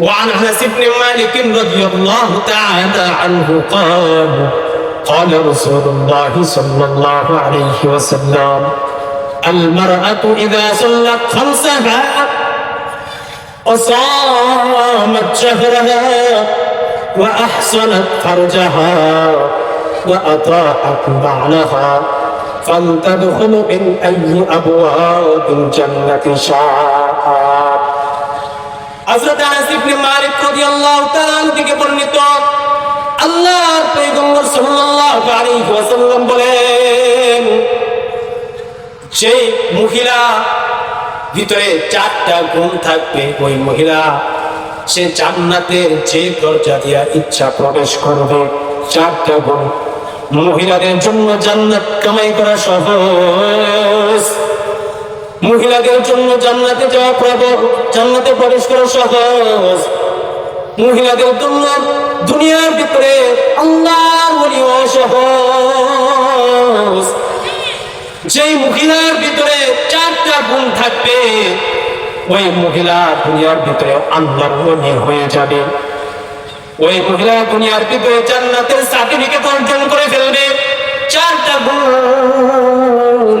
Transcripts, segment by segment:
وعن أنس بن مالك رضي الله تعالى عنه قال قال رسول الله صلى الله عليه وسلم المرأة إذا صلت خمسها وصامت شهرها وأحصنت فرجها وأطاعت بعلها فلتدخل من أي أبواب الجنة شاءت হযরত আনাস ইবনে মালিক রাদিয়াল্লাহু তাআলা থেকে বর্ণিত, আল্লাহর পয়গম্বর সাল্লাল্লাহু আলাইহি ওয়াসাল্লাম বলেন সেই মহিলা ভিতরে চারটা গুণ থাকবে, ওই মহিলা সে জান্নাতের যে দরজা দিয়া ইচ্ছা প্রবেশ করবে, চারটা গুণ। মহিলাদের জন্য জান্নাত কামাই করা সহজ। মহিলাদের জন্য জান্নাতে যাওয়া প্রবল জান্নাতে প্রবেশ করা সহজ। মহিলাদের জন্য দুনিয়ার ভিতরে আল্লাহর বলি অসহজ যেই মহিলার ভিতরে চারটা গুণ থাকবে, ওই মহিলা দুনিয়ার ভিতরে আল্লাহর মনে হয়ে যাবে। ওই মহিলা দুনিয়ার ভিতরে জান্নাতের সার্টিফিকেট অর্জন করে ফেলবে। চারটা গুণ।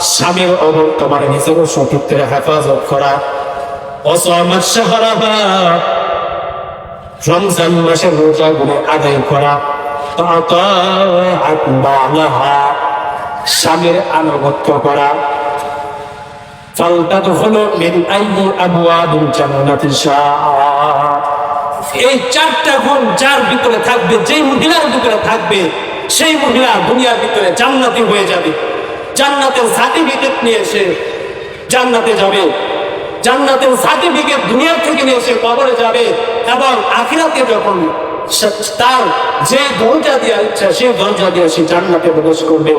স্বামী এবং তোমার নিজের সতীত্বের হেফাজত করা। অসমাজ সাহারা রমজান মাসের রোজা গুলো আদায় করা। স্বামীর আনুগত্য করা। ফলটা তো হলো মিন আইনি আবুয়াদুল জান্নাতি এই চারটা গুণ যার ভিতরে থাকবে যে মহিলার ভিতরে থাকবে, সেই মহিলা দুনিয়ার ভিতরে জান্নাতি হয়ে যাবে। জান্নাতের সার্টিফিকেট নিয়ে এসে জান্নাতে যাবে। জান্নাতের সার্টিফিকেট দুনিয়ার থেকে নিয়ে এসে কবরে যাবে এবং আখিরাতে যখন তার যে দরজা দেওয়া ইচ্ছা সেই দরজা দিয়ে সে জান্নাতে প্রবেশ করবে।